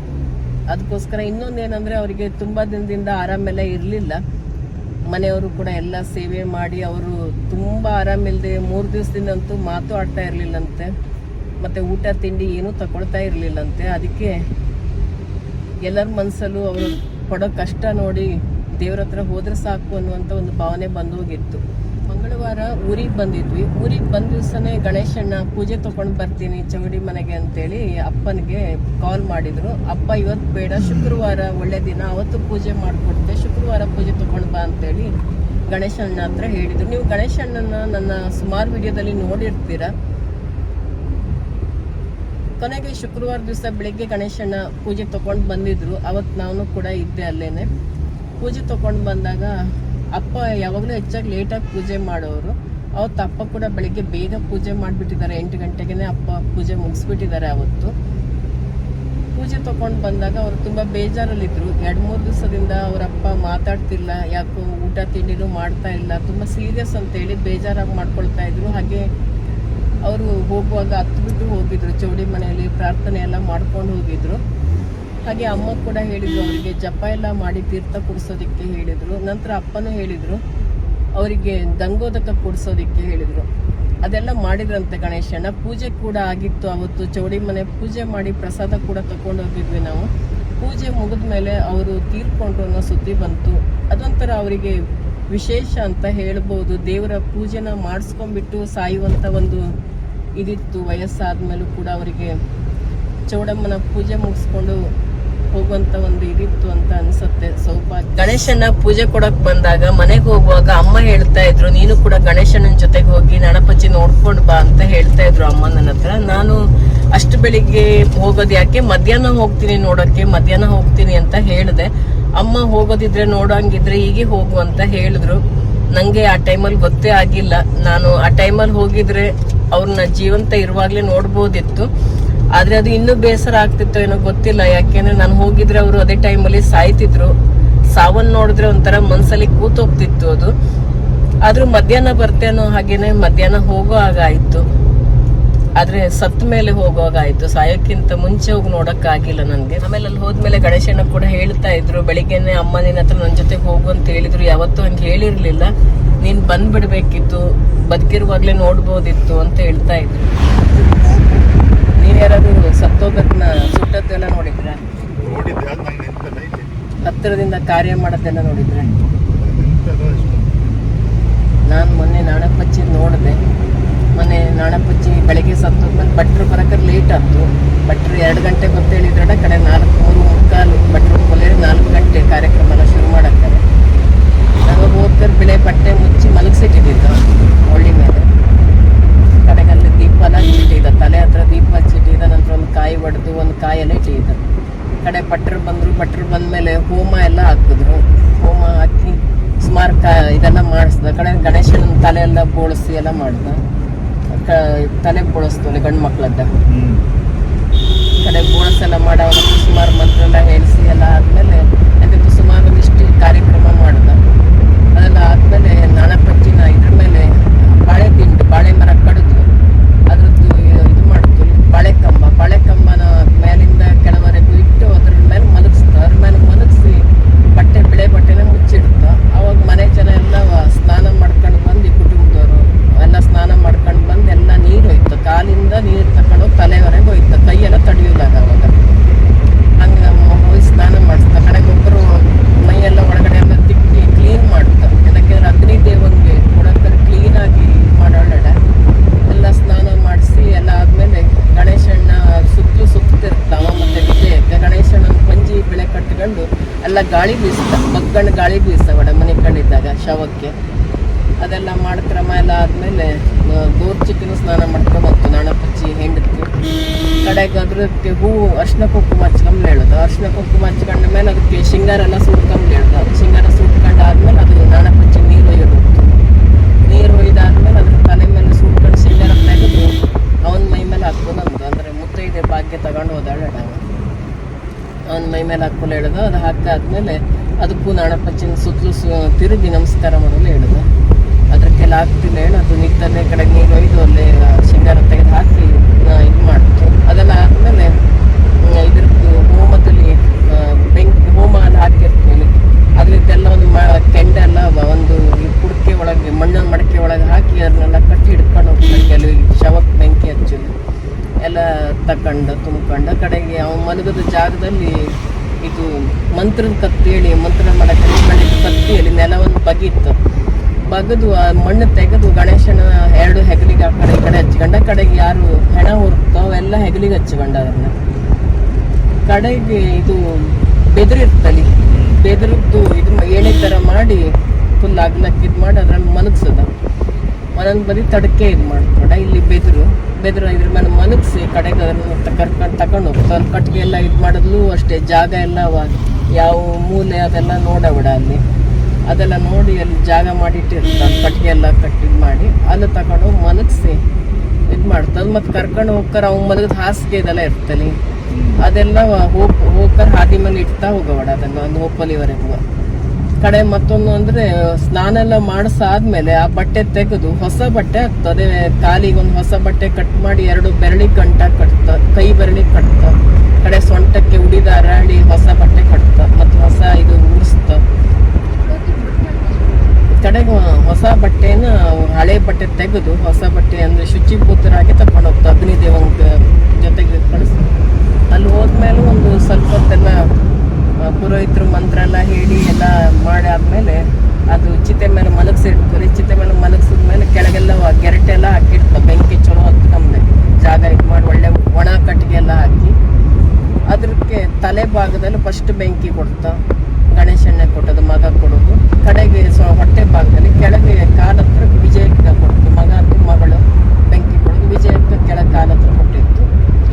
ಅದಕ್ಕೋಸ್ಕರ ಇನ್ನೊಂದೇನೆಂದರೆ ಅವರಿಗೆ ತುಂಬ ದಿನದಿಂದ ಆರಾಮೆಲ್ಲ ಇರಲಿಲ್ಲ. ಮನೆಯವರು ಕೂಡ ಎಲ್ಲ ಸೇವೆ ಮಾಡಿ ಅವರು ತುಂಬ ಆರಾಮಿಲ್ಲದೆ ಮೂರು ದಿವಸದಿಂದಂತೂ ಮಾತು ಆಡ್ತಾ ಇರಲಿಲ್ಲಂತೆ. ಮತ್ತು ಊಟ, ತಿಂಡಿ ಏನೂ ತಗೊಳ್ತಾ ಇರಲಿಲ್ಲಂತೆ. ಅದಕ್ಕೆ ಎಲ್ಲರ ಮನಸ್ಸಲ್ಲೂ ಅವರು ಪಡೋ ಕಷ್ಟ ನೋಡಿ ದೇವ್ರ ಹತ್ರ ಹೋದ್ರೆ ಸಾಕು ಅನ್ನುವಂಥ ಒಂದು ಭಾವನೆ ಬಂದೋಗಿತ್ತು. ಮಂಗಳವಾರ ಊರಿಗೆ ಬಂದಿದ್ವಿ. ಊರಿಗೆ ಬಂದ ದಿವಸನೇ ಗಣೇಶಣ್ಣ ಪೂಜೆ ತೊಗೊಂಡು ಬರ್ತೀನಿ ಚೌಡಿ ಮನೆಗೆ ಅಂತೇಳಿ ಅಪ್ಪನಿಗೆ ಕಾಲ್ ಮಾಡಿದ್ರು. ಅಪ್ಪ ಇವತ್ತು ಬೇಡ, ಶುಕ್ರವಾರ ಒಳ್ಳೆ ದಿನ, ಅವತ್ತು ಪೂಜೆ ಮಾಡಿಕೊಡ್ತೆ, ಶುಕ್ರವಾರ ಪೂಜೆ ತೊಗೊಂಡು ಬಾ ಅಂತೇಳಿ ಗಣೇಶಣ್ಣ ಹತ್ರ ಹೇಳಿದ್ರು. ನೀವು ಗಣೇಶಣ್ಣನ ನನ್ನ ಸುಮಾರು ವಿಡಿಯೋದಲ್ಲಿ ನೋಡಿರ್ತೀರ. ಕೊನೆಗೆ ಶುಕ್ರವಾರ ದಿವಸ ಬೆಳಿಗ್ಗೆ ಗಣೇಶನ ಪೂಜೆ ತಗೊಂಡು ಬಂದಿದ್ರು. ಅವತ್ತು ನಾನು ಕೂಡ ಇದ್ದೆ ಅಲ್ಲೇನೆ. ಪೂಜೆ ತಗೊಂಡು ಬಂದಾಗ ಅಪ್ಪ ಯಾವಾಗಲೂ ಹೆಚ್ಚಾಗಿ ಲೇಟಾಗಿ ಪೂಜೆ ಮಾಡೋರು. ಅವತ್ತು ಅಪ್ಪ ಕೂಡ ಬೆಳಿಗ್ಗೆ ಬೇಗ ಪೂಜೆ ಮಾಡಿಬಿಟ್ಟಿದ್ದಾರೆ. ಎಂಟು ಗಂಟೆಗೇ ಅಪ್ಪ ಪೂಜೆ ಮುಗಿಸ್ಬಿಟ್ಟಿದ್ದಾರೆ ಅವತ್ತು. ಪೂಜೆ ತಗೊಂಡು ಬಂದಾಗ ಅವರು ತುಂಬ ಬೇಜಾರಲ್ಲಿದ್ದರು ಎರಡು ಮೂರು ದಿವಸದಿಂದ ಅವರಪ್ಪ ಮಾತಾಡ್ತಿಲ್ಲ. ಯಾಕೋ ಊಟ ತಿಂಡಿನೂ ಮಾಡ್ತಾ ಇಲ್ಲ. ತುಂಬ ಸೀರಿಯಸ್ ಅಂತೇಳಿ ಬೇಜಾರಾಗಿ ಮಾಡ್ಕೊಳ್ತಾ ಇದ್ರು. ಹಾಗೆ ಅವರು ಹೋಗುವಾಗ ಹತ್ತು ಬಿಟ್ಟು ಹೋಗಿದ್ರು, ಚೌಡಿ ಮನೆಯಲ್ಲಿ ಪ್ರಾರ್ಥನೆ ಎಲ್ಲ ಮಾಡ್ಕೊಂಡು ಹೋಗಿದ್ರು. ಹಾಗೆ ಅಮ್ಮ ಕೂಡ ಹೇಳಿದ್ರು ಅವರಿಗೆ, ಜಪ ಎಲ್ಲ ಮಾಡಿ ತೀರ್ಥ ಕುಡಿಸೋದಕ್ಕೆ ಹೇಳಿದ್ರು. ನಂತರ ಅಪ್ಪನೂ ಹೇಳಿದ್ರು, ಅವರಿಗೆ ದಂಗೋದಕ ಕುಡಿಸೋದಕ್ಕೆ ಹೇಳಿದ್ರು. ಅದೆಲ್ಲ ಮಾಡಿದ್ರಂತೆ ಗಣೇಶನ ಪೂಜೆ ಕೂಡ ಆಗಿತ್ತು ಅವತ್ತು, ಚೌಡಿ ಮನೆ ಪೂಜೆ ಮಾಡಿ ಪ್ರಸಾದ ಕೂಡ ತಗೊಂಡು ಹೋಗಿದ್ವಿ ನಾವು. ಪೂಜೆ ಮುಗಿದ ಮೇಲೆ ಅವರು ತೀರ್ಕೊಂಡ್ರು ಅನ್ನೋ ಸುದ್ದಿ ಬಂತು. ಅದೊಂಥರ ಅವರಿಗೆ ವಿಶೇಷ ಅಂತ ಹೇಳ್ಬೋದು. ದೇವರ ಪೂಜೆನ ಮಾಡಿಸ್ಕೊಂಡ್ಬಿಟ್ಟು ಸಾಯುವಂಥ ಒಂದು ಇದಿತ್ತು. ವಯಸ್ಸಾದ್ಮೇಲೂ ಕೂಡ ಅವರಿಗೆ ಚೌಡಮ್ಮನ ಪೂಜೆ ಮುಗಿಸ್ಕೊಂಡು ಹೋಗುವಂತ ಒಂದು ಇದಿತ್ತು ಅಂತ ಅನ್ಸುತ್ತೆ. ಸೌಭಾಗ್ಯ ಗಣೇಶನ ಪೂಜೆ ಕೊಡಕ್ ಬಂದಾಗ ಮನೆಗೆ ಹೋಗುವಾಗ ಅಮ್ಮ ಹೇಳ್ತಾ ಇದ್ರು, ನೀನು ಕೂಡ ಗಣೇಶನ ಜೊತೆಗೆ ಹೋಗಿ ನಣಪಚ್ಚಿ ನೋಡ್ಕೊಂಡು ಬಾ ಅಂತ ಹೇಳ್ತಾ ಇದ್ರು ಅಮ್ಮ ನನ್ನ ಹತ್ರ. ನಾನು ಅಷ್ಟು ಬೆಳಿಗ್ಗೆ ಹೋಗೋದು ಯಾಕೆ? ಮಧ್ಯಾಹ್ನ ಹೋಗ್ತೀನಿ ನೋಡೋಕ್ಕೆ ಮಧ್ಯಾಹ್ನ ಹೋಗ್ತೀನಿ ಅಂತ ಹೇಳಿದೆ. ಅಮ್ಮ ಹೋಗೋದಿದ್ರೆ ನೋಡಂಗಿದ್ರೆ ಹೀಗೆ ಹೋಗು ಅಂತ ಹೇಳಿದ್ರು. ನಂಗೆ ಆ ಟೈಮಲ್ಲಿ ಗೊತ್ತೇ ಆಗಿಲ್ಲ. ನಾನು ಆ ಟೈಮಲ್ಲಿ ಹೋಗಿದ್ರೆ ಅವ್ರನ್ನ ಜೀವಂತ ಇರುವಾಗ್ಲೇ ನೋಡ್ಬೋದಿತ್ತು. ಆದ್ರೆ ಅದು ಇನ್ನೂ ಬೇಸರ ಆಗ್ತಿತ್ತು ಏನೋ ಗೊತ್ತಿಲ್ಲ. ಯಾಕೆಂದ್ರೆ ನಾನು ಹೋಗಿದ್ರೆ ಅವರು ಅದೇ ಟೈಮಲ್ಲಿ ಸಾಯ್ತಿದ್ರು. ಸಾವನ್ ನೋಡಿದ್ರೆ ಒಂಥರ ಮನ್ಸಲ್ಲಿ ಕೂತೋಗ್ತಿತ್ತು ಅದು. ಆದ್ರೂ ಮಧ್ಯಾಹ್ನ ಬರ್ತೇನೋ ಹಾಗೇನೆ ಮಧ್ಯಾಹ್ನ ಹೋಗೋ ಹಾಗಾಯ್ತು. ಆದ್ರೆ ಸತ್ತ ಮೇಲೆ ಹೋಗುವಾಗ ಆಯ್ತು. ಸಾಯೋಕ್ಕಿಂತ ಮುಂಚೆ ಹೋಗಿ ನೋಡಕ್ ಆಗಿಲ್ಲ ನನ್ಗೆ. ಆಮೇಲೆ ಅಲ್ಲಿ ಹೋದ್ಮೇಲೆ ಗಣೇಶಣ್ಣ ಕೂಡ ಹೇಳ್ತಾ ಇದ್ರು ಬೆಳಿಗ್ಗೆನೆ ಅಮ್ಮ ನಿನ್ನ ಹತ್ರ ನನ್ನ ಜೊತೆ ಹೋಗು ಅಂತ ಹೇಳಿದ್ರು. ಯಾವತ್ತೂ ಹಂಗೆ ಹೇಳಿರ್ಲಿಲ್ಲ. ನೀನ್ ಬಂದ್ಬಿಡ್ಬೇಕಿತ್ತು ಬದುಕಿರುವಾಗ್ಲೇ ನೋಡ್ಬೋದಿತ್ತು ಅಂತ ಹೇಳ್ತಾ ಇದ್ರು. ನೀನ್ ಯಾರಾದ್ರೂ ಸತ್ತೋಗದ್ನ ಸುಟ್ಟದ್ದೆಲ್ಲ ನೋಡಿದ್ರ? ಹತ್ತಿರದಿಂದ ಕಾರ್ಯ ಮಾಡೋದೆಲ್ಲ ನೋಡಿದ್ರೆ? ನಾನು ಮೊನ್ನೆ ನಾಣಪಚ್ಚಿ ನೋಡಿದೆ ಮೊನ್ನೆ ನಾಣಪಚ್ಚಿ ಬೆಳಗ್ಗೆ ಸತ್ತೋದ್ಮೇಲೆ ಭಟ್ರು ಬರಕ್ಕೆ ಲೇಟ್ ಆಯ್ತು. ಭಟ್ರು ಎರಡು ಗಂಟೆ ಗೊತ್ತೇಳಿದ್ರೆ ಕಡೆ ನಾಲ್ಕು, ಮೂರು ಮುಕ್ಕಾಲು ಭಟ್ರು ಕೊಲೆ ನಾಲ್ಕು ಗಂಟೆ ಕಾರ್ಯಕ್ರಮ ಎಲ್ಲ ಶುರು ಮಾಡಕ್ಕಾರೆ. ನಾವು ಹೋಗ್ತಾರೆ ಬೆಳೆ ಬಟ್ಟೆ ಮುಚ್ಚಿ ಮಲಗಿಸಿಟ್ಟಿದ್ದು ಹೊಳ್ಳಿ ಮೇಲೆ. ಕಡೆಗಲ್ಲಿ ದೀಪ ಇಟ್ಟಿದ್ದ, ತಲೆ ಹತ್ರ ದೀಪ ಹಚ್ಚಿಟ್ಟಿದ್ದ ನಂತರ ಒಂದು ಕಾಯಿ ಒಡೆದು ಒಂದು ಕಾಯೆಲ್ಲ ಇಟ್ಟಿದ್ದ. ಕಡೆ ಭಟ್ರು ಬಂದರು, ಭಟ್ರು ಬಂದ್ಮೇಲೆ ಹೋಮ ಎಲ್ಲ ಹಾಕಿದ್ರು. ಹೋಮ ಹಾಕಿ ಸುಮಾರು ಇದೆಲ್ಲ ಮಾಡಿಸ್ದ. ಕಡೆ ಗಣೇಶನ ತಲೆ ಎಲ್ಲ ಬೋಳಿಸಿ ಎಲ್ಲ ಮಾಡ್ದ. ತಲೆ ಬೋಳಿಸ್ತು ಗಂಡು ಮಕ್ಳದ್ದ. ತಲೆ ಬೋಳಸೆಲ್ಲ ಮಾಡೋ ಸುಮಾರು ಮಂತ್ರ ಎಲ್ಲ ಹೇಳಿಸಿ ಎಲ್ಲ ಆದಮೇಲೆ ಅದಕ್ಕೆ ಸುಮಾರು ಒಂದಿಷ್ಟು ಕಾರ್ಯಕ್ರಮ ಮಾಡ್ದ ಅದೆಲ್ಲ ಆದ್ಮೇಲೆ ನಾಣಪಂಚಿನ ಇದ್ರ ಮೇಲೆ ಬಾಳೆ ದಿಂಡು ಬಾಳೆ ಮರ ಕಡಿದು ಅದ್ರದ್ದು ಇದು ಮಾಡ್ತು ಬಾಳೆ ಕಂಬ ಬಾಳೆ ಕಂಬನ ಮೇಲಿಂದ ಕೆಳವರೆಗೂ ಇಟ್ಟು ಅದ್ರ ಮೇಲೆ ಮಲಗಿಸ್ತ ಅದ್ರ ಮೇಲೆ ಮಲಗಿಸಿ ಬಟ್ಟೆ ಬಿಳೆ ಬಟ್ಟೆನ ಮುಚ್ಚಿಡ್ತ ಅವಾಗ ಮನೆ ಜನ ಎಲ್ಲ ಸ್ನಾನ ಮಾಡ್ಕೊಂಡು ಬಂದು ಈ ಕುಟುಂಬದವರು ಎಲ್ಲ ಸ್ನಾನ ಮಾಡ್ಕೊಂಡು ಬಂದು ಎಲ್ಲ ನೀರು ಹೋಯ್ತು ಕಾಲಿಂದ ನೀರು ತಗೊಂಡು ತಲೆವರೆಗೆ ಹೋಯ್ತು ಕೈಯೆಲ್ಲ ತಡೆಯೋದಾಗ ಅವಾಗ ಹಂಗ ಹೋಗಿ ಸ್ನಾನ ಮಾಡಿಸ್ತ ಕಡೆಗೆ ಒಬ್ಬರು ಮೈಯೆಲ್ಲ ಒಳಗಡೆ ಎಲ್ಲ ತಿಕ್ಕಿ ಕ್ಲೀನ್ ಮಾಡ್ತ ಯಾಕಂದ್ರೆ ಅಗ್ನಿ ದೇವಂಗೆ ಕೊಡಕ್ಕೆ ಕ್ಲೀನಾಗಿ ಮಾಡೋಳಡೆ ಎಲ್ಲ ಸ್ನಾನ ಮಾಡಿಸಿ ಎಲ್ಲ ಆದ್ಮೇಲೆ ಗಣೇಶಣ್ಣ ಸುತ್ತಲೂ ಸುತ್ತಿರ್ತಾವ ಮತ್ತೆ ವಿಜಯಕ್ಕೆ ಗಣೇಶಣ್ಣನ ಪಂಜಿ ಬೆಳೆ ಎಲ್ಲ ಗಾಳಿ ಬೀಸ್ತ ಮಗ್ಗಣ್ಣ ಗಾಳಿ ಬೀಸ್ತ ಒಡೆ ಮನೆ ಕಂಡಿದ್ದಾಗ ಶವಕ್ಕೆ. ಅದೆಲ್ಲ ಮಾಡಕ್ರಮ ಎಲ್ಲ ಆದ್ಮೇಲೆ ಗೋರ್ಚಿಕ್ಕನು ಸ್ನಾನ ಮಾಡ್ಕೊಂಡು ಬಂತು ನಾಣಪಚ್ಚಿ ಹೆಂಡತಿ ಕಡೆಗೆ ಅದ್ರಕ್ಕೆ ಹೂವು ಅರ್ಶಿನ ಕುಂಕುಮ ಹಚ್ಕೊಂಡ್ ಹೇಳೋದು ಅರ್ಶಿನ ಕುಂಕುಮ ಹಚ್ಕೊಂಡ ಮೇಲೆ ಅದಕ್ಕೆ ಶೃಂಗಾರ ಎಲ್ಲ ಸುಟ್ಕೊಂಡ್ ಹೇಳೋದು ಶೃಂಗಾರ ಸುಟ್ಕೊಂಡ್ ಆದ್ಮೇಲೆ ಅದು ನಾಣಪಚ್ಚಿ ನೀರು ಒಯ್ಯೋದು. ನೀರು ಒಯ್ದಾದ್ಮೇಲೆ ಅದ್ರ ತಲೆ ಮೇಲೆ ಸುಟ್ಕೊಂಡು ಶೃಂಗಾರ ತೆಗೆದು ಅವನ ಮೈ ಮೇಲೆ ಅಂತ. ಅಂದ್ರೆ ಮುತ್ತೈದೆ ಭಾಗ್ಯ ತಗೊಂಡು ಹೋದಾಳ ಅವನ ಮೈ ಮೇಲೆ ಹಾಕೊಳ್ಳಿ ಹೇಳೋದು ಅದು ಹಾಕಾದ್ಮೇಲೆ ಅದಕ್ಕೂ ನಾಣಪಚ್ಚಿನ ಸುತ್ತಲೂ ತಿರುಗಿ ನಮಸ್ಕಾರ ಮಾಡಲು ಹೇಳೋದು ಅದಕ್ಕೆಲ್ಲ ಹಾಕ್ತಿಲ್ಲ ಹೇಳಿ ಅದು ನಿಂತಲ್ಲೇ ಕಡೆ ನೀರು ಒಯ್ದು ಅಲ್ಲೇ ಶೃಂಗಾರ ತೆಗೆದು ಹಾಕಿ ಇದು ಮಾಡ್ತು ಅದೆಲ್ಲ ಆದ್ಮೇಲೆ ಆ, ಇದ್ರದ್ದು ಹೋಮದಲ್ಲಿ ಆ, ಬೆಂಕಿ ಹೋಮ ಎಲ್ಲ ಹಾಕಿರ್ತೀವಿ ಅದ್ರದ್ದೆಲ್ಲ ಒಂದು ಮ ಕೆಂಡ ಎಲ್ಲ ವ- ಒಂದು ಈ ಕುಡಿಕೆ ಒಳಗೆ ಮಣ್ಣಿನ ಮಡಕೆ ಒಳಗೆ ಹಾಕಿ ಅದನ್ನೆಲ್ಲ ಕಟ್ಟಿ ಹಿಡ್ಕೊಂಡು ಹೋಗ್ತಾರೆ ಕೆಲವು ಶವಕ್ಕೆ ಬೆಂಕಿ ಹಚ್ಚಲು ಎಲ್ಲ ತಕೊಂಡು ತುಂಬ್ಕೊಂಡು ಕಡೆಗೆ ಅವ್ನು ಮಲಗದ ಜಾಗದಲ್ಲಿ ಇದು ಮಂತ್ರದ ಕತ್ತೇಳಿ ಮಂತ್ರ ಮಾಡಕ್ಕೆ ಕತ್ತಿ ಕತ್ತಿಯಲ್ಲಿ ನೆಲವನ್ನು ಬಗಿತ್ತು ಬಗದು ಆ ಮಣ್ಣು ತೆಗೆದು ಗಣೇಶನ ಎರಡು ಹೆಗಲಿಗೆ ಆ ಕಡೆ ಈ ಕಡೆ ಹಚ್ಕೊಂಡ ಕಡೆಗೆ ಯಾರು ಹೆಣ ಹೊರತೋ ಅವೆಲ್ಲ ಹೆಗಲಿಗೆ ಹಚ್ಕೊಂಡ ಅದನ್ನ. ಕಡೆಗೆ ಇದು ಬೆದರಿರ್ತಲಿ ಬೆದರದ್ದು ಇದು ಏಣಿ ಥರ ಮಾಡಿ ಫುಲ್ ಅಗ್ಲಕ್ಕೆ ಮಾಡಿ ಅದ್ರಲ್ಲಿ ಮಲಗ್ಸದ. ಒಂದೊಂದು ಬದಿ ತಡಕೆ ಇದು ಮಾಡ್ಕೊಂಡ. ಇಲ್ಲಿ ಬೆದರು ಬೆದರು ಇದ್ರ ಮೇಲೆ ಮಲಗಿಸಿ ಕಡೆಗೆ ಅದನ್ನು ಕರ್ಕೊಂಡು ತಗೊಂಡು ಹೋಗ್ತಾರೆ ಕಟ್ಟಿಗೆ ಎಲ್ಲ ಇದು ಮಾಡಿದ್ಲು ಅಷ್ಟೇ ಜಾಗ ಎಲ್ಲ ಯಾವ ಮೂಲೆ ಅದೆಲ್ಲ ನೋಡಬೇಡ ಅಲ್ಲಿ. ಅದೆಲ್ಲ ನೋಡಿ ಅಲ್ಲಿ ಜಾಗ ಮಾಡಿಟ್ಟಿರ್ತಾರೆ ಕಟ್ಟಿಗೆ ಎಲ್ಲ ಕಟ್ಟಿ ಮಾಡಿ ಅಲ್ಲಿ ತಗೊಂಡು ಮಲಗಿಸಿ ಇದು ಮಾಡ್ತದೆ ಮತ್ತು ಕರ್ಕೊಂಡು ಹೋಗ್ತಾರೆ ಅವ್ನು ಮಲಗಿದ ಹಾಸಿಗೆ ಇದೆಲ್ಲ ಇರ್ತಲಿ. ಅದೆಲ್ಲ ಹೋಗ್ ಹೋಗ್ತಾರೆ ಹಾದಿ ಮೇಲೆ ಇಡ್ತಾ ಹೋಗಬೇಡ ಅದನ್ನು ಒಂದು ಹೋಪಲಿವರೆಗೂ ಕಡೆ ಮತ್ತೊಂದು ಅಂದ್ರೆ, ಸ್ನಾನ ಎಲ್ಲ ಮಾಡಿಸಾದ್ಮೇಲೆ ಆ ಬಟ್ಟೆ ತೆಗೆದು ಹೊಸ ಬಟ್ಟೆ ಹಾಕ್ತದೆ. ಕಾಲಿಗೆ ಒಂದು ಹೊಸ ಬಟ್ಟೆ ಕಟ್ ಮಾಡಿ ಎರಡು ಬೆರಳಿ ಗಂಟ ಕಟ್ತ, ಕೈ ಬೆರಳಿ ಕಟ್ತ. ಕಡೆ ಸೊಂಟಕ್ಕೆ ಉಡಿದ ಅರಳಿ ಹೊಸ ಬಟ್ಟೆ ಕಟ್ತ, ಮತ್ತು ಹೊಸ ಇದು ಉಡಿಸ್ತ ಕಡೆಗೆ ಹೊಸ ಬಟ್ಟೆನ ಹಳೆ ಬಟ್ಟೆ ತೆಗೆದು ಹೊಸ ಬಟ್ಟೆ ಅಂದ್ರೆ ಶುಚಿಭೂತರಾಗಿ ತಕೊಂಡು ಹೋಗ್ತಾ. ಅಗ್ನಿದೇವಂಗ ಜೊತೆಗೆ ಕಳಿಸ್ತಾರೆ ಅಲ್ಲಿ ಹೋದ್ಮೇಲೆ ಒಂದು ಸ್ವಲ್ಪ ಹೊತ್ತೆಲ್ಲ ಪುರೋಹಿತರು ಮಂತ್ರ ಎಲ್ಲ ಹೇಳಿ ಎಲ್ಲ ಮಾಡಿ ಆದ್ಮೇಲೆ ಅದು ಚಿತೆ ಮೇಲೆ ಮಲಗಿಸಿಡ್ತಾರೆ ಚಿತೆ ಮೇಲೆ ಮಲಗಿಸಿದ ಮೇಲೆ ಕೆಳಗೆಲ್ಲ ಗೆರಟೆ ಎಲ್ಲ ಹಾಕಿಡ್ತ ಬೆಂಕಿ ಚಲೋ ಹತ್ಕೊಂಡೆ ಜಾಗ ಇದು ಮಾಡಿ ಒಳ್ಳೆ ಒಣ ಕಟ್ಟಿಗೆ ಎಲ್ಲ ಹಾಕಿ. ಅದಕ್ಕೆ ತಲೆ ಭಾಗದಲ್ಲಿ ಫಸ್ಟ್ ಬೆಂಕಿ ಕೊಡ್ತಾ ಗಣೇಶಣ್ಣೆ ಕೊಟ್ಟದು ಮಗ ಕೊಡೋದು. ಕಡೆಗೆ ಸ್ವ ಹೊಟ್ಟೆ ಭಾಗದಲ್ಲಿ ಕೆಳಗೆ ಕಾಲ ಹತ್ರ ವಿಜಯಕ್ಕೆ ಕೊಡ್ತು ಮಗ ಮಗಳು ಬೆಂಕಿ ಕೊಡೋದು. ವಿಜಯಕ್ಕೆ ಕೆಳಗೆ ಕಾಲ ಹತ್ರ ಕೊಟ್ಟಿತ್ತು.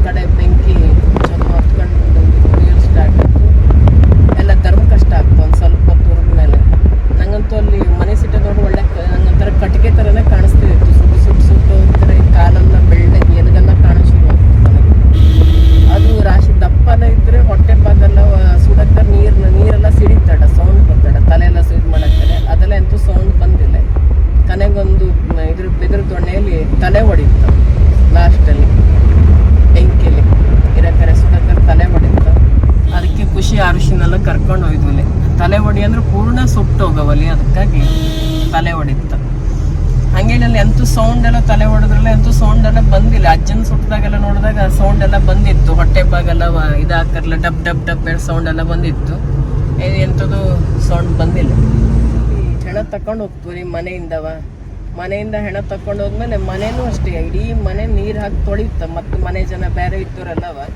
ಕಡೆ ಬೆಂಕಿ ಚಲೋ ಹತ್ಕೊಂಡು ಉರಿಯೋದು ಸ್ಟಾರ್ಟ್ ಆಯ್ತು ಎಲ್ಲ ಧರ್ಮ ಕಷ್ಟ ಆಗ್ತು ಒಂದು ಸ್ವಲ್ಪ ಹೊತ್ತು ಮೇಲೆ ನಂಗಂತೂ ಅಲ್ಲಿ ಮನೆ ಸಿಟ್ಟ ನೋಡಿ ಒಳ್ಳೆ ಕ- ನಂಗೊಂಥರ ಕಟ್ಟಿಗೆ ಥರನೇ ಕಾಣಿಸ್ತಿತ್ತು ಸುಟ್ಟು ಸುಟ್ಟು ಸುಟ್ಟು ಒಂಥರ ಈ ಕಾಲೆಲ್ಲ ಬೆಳ್ಳಗೆ ಎದಗೆಲ್ಲ ಕಾಣೋ ಶುರು ಆಗ್ತಿತ್ತು ನನಗೆ ಅದು ರಾಶಿ ದಪ್ಪನ ಇದ್ರೆ ಹೊಟ್ಟೆ ಭಾಗೆಲ್ಲ ಸುಡಕ್ಕ ನೀರು ನೀರೆಲ್ಲ ಸಿಡಿತಾಡ ಸೌಂಡ್ ಬರ್ತಾಡ ತಲೆ ಎಲ್ಲ ಸಿಡ್ ಮಾಡಕ್ತಾರೆ ಅದೆಲ್ಲ ಅಂತೂ ಸೌಂಡ್ ಬಂದಿಲ್ಲ ಕೊನೆಗೊಂದು ಮ- ಇದ್ರ ಬೆದ್ರ ದೊಣ್ಣೆಯಲ್ಲಿ ತಲೆ ಹೊಡಿತು ಲಾಸ್ಟಲ್ಲಿ ಬೆಂಕಿಯಲ್ಲಿ ಇರಕರೆ ಸುಡಕರೆ ತಲೆ ಹೊಡಿತು ಅದಕ್ಕೆ ಖುಷಿ ಅರಿಶಿನೆಲ್ಲ ಕರ್ಕೊಂಡು ಹೋಯ್ದ್ವಲ್ಲಿ ತಲೆ ಹೊಡಿ ಅಂದ್ರೆ ಪೂರ್ಣ ಸುಟ್ಟು ಹೋಗವಲ್ಲಿ ಅದಕ್ಕಾಗಿ ತಲೆ ಹೊಡಿತು ಹಂಗೇನಲ್ಲಿ ಎಂತೂ ಸೌಂಡ್ ಎಲ್ಲ ತಲೆ ಹೊಡೆದ್ರಲ್ಲ ಎಂತೂ ಸೌಂಡ್ ಎಲ್ಲ ಅಜ್ಜನ್ ಸುಟ್ಟದಾಗೆಲ್ಲ ನೋಡಿದಾಗ ಸೌಂಡ್ ಎಲ್ಲ ಬಂದಿತ್ತು. ಹೊಟ್ಟೆ ಬಾಗೆಲ್ಲ ಇದಾಕರ್ಲ ಡಬ್ ಡಬ್ ಡಬ್ ಸೌಂಡ್ ಎಲ್ಲ ಬಂದಿತ್ತು. ಎಂಥದ್ದು ಸೌಂಡ್ ಬಂದಿಲ್ಲ. ಈ ಹೆಣ ತಕೊಂಡು ಹೋಗ್ತೀವಿ ಮನೆಯಿಂದವ ಮನೆಯಿಂದ ಹೆಣ ತಕೊಂಡು ಹೋದ್ಮೇಲೆ ಮನೆನೂ ಅಷ್ಟೇ, ಇಡೀ ಮನೆ ನೀರು ಹಾಕಿ ತೊಳಿತ ಮತ್ತು ಮನೆ ಜನ ಬೇರೆ ಇದ್ದವರೆಲ್ಲವ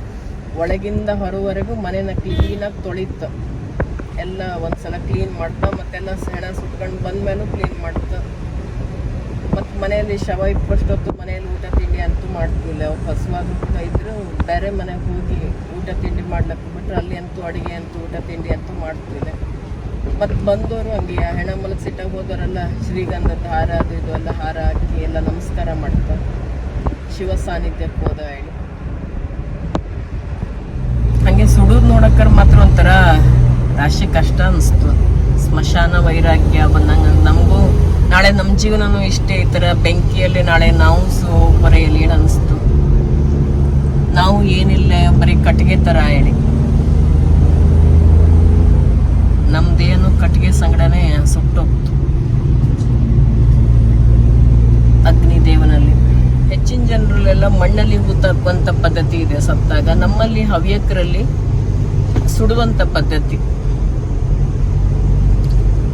ಒಳಗಿಂದ ಹೊರವರೆಗೂ ಮನೆನ ಕ್ಲೀನಾಗಿ ತೊಳಿತ ಎಲ್ಲ ಒಂದ್ಸಲ ಕ್ಲೀನ್ ಮಾಡ್ತಾ ಮತ್ತೆಲ್ಲ ಹೆಣ ಸುಟ್ಕೊಂಡು ಬಂದ್ಮೇಲೂ ಕ್ಲೀನ್ ಮಾಡ್ತಾ. ಮತ್ತು ಮನೆಯಲ್ಲಿ ಶವ ಇಪ್ಪಷ್ಟೊತ್ತು ಮನೆಯಲ್ಲಿ ಊಟ ತಿಂಡಿ ಅಂತೂ ಮಾಡ್ತಿಲ್ಲ ಕೂಡ ಇದ್ರು. ಬೇರೆ ಮನೆಗೆ ಹೋಗಿ ಊಟ ತಿಂಡಿ ಮಾಡ್ಲಕ್ಕೆ ಬಿಟ್ರೆ. ಅಲ್ಲಿ ಅಂತೂ ಅಡುಗೆ ಅಂತೂ ಊಟ ತಿಂಡಿ ಅಂತೂ ಮಾಡ್ತಿಲ್ಲ ಮತ್ತು ಬಂದವರು ಹಂಗೆ ಹೆಣ ಮಲಗಿಸಿಟ್ಟಾಗ ಹೋದವರೆಲ್ಲ ಶ್ರೀಗಂಧದ ಹಾರ ಅದು ಇದು ಎಲ್ಲ ಹಾರ ಹಾಕಿ ಎಲ್ಲ ನಮಸ್ಕಾರ ಮಾಡ್ತಾರೆ. ಶಿವ ಸಾನ್ನಿಧ್ಯಕ್ಕೆ ಹೋದ ಹೇಳಿ ಹಂಗೆ ಸುಡೋದು ನೋಡಕ್ಕರ್ ಮಾತ್ರ ಒಂಥರ ರಾಶಿ ಕಷ್ಟ ಅನಿಸ್ತು. ಸ್ಮಶಾನ ವೈರಾಗ್ಯ ಬಂದಂಗ ನಮಗೂ ನಾಳೆ ನಮ್ಮ ಜೀವನನೂ ಇಷ್ಟೇ ಈ ಥರ ಬೆಂಕಿಯಲ್ಲಿ ನಾಳೆ ನಾವು ಸೊ ಬರೆಯಲಿ ಅನಿಸ್ತು. ನಾವು ಏನಿಲ್ಲ ಬರೀ ಕಟ್ಟಿಗೆ ಥರ ಹೇಳಿ. ನಮ್ದೇನು ಕಟ್ಟಿಗೆ ಸಂಗಡನೆ ಸುಟ್ಟೋಗ್ತು. ಅಗ್ನಿ ದೇವನಲ್ಲಿ. ಹೆಚ್ಚಿನ ಜನರಲ್ಲೆಲ್ಲ ಮಣ್ಣಲ್ಲಿ ಹೂತಾಕುವಂಥ ಪದ್ಧತಿ ಇದೆ ಸತ್ತಾಗ. ನಮ್ಮಲ್ಲಿ ಹವ್ಯಕರಲ್ಲಿ ಸುಡುವಂತ ಪದ್ಧತಿ.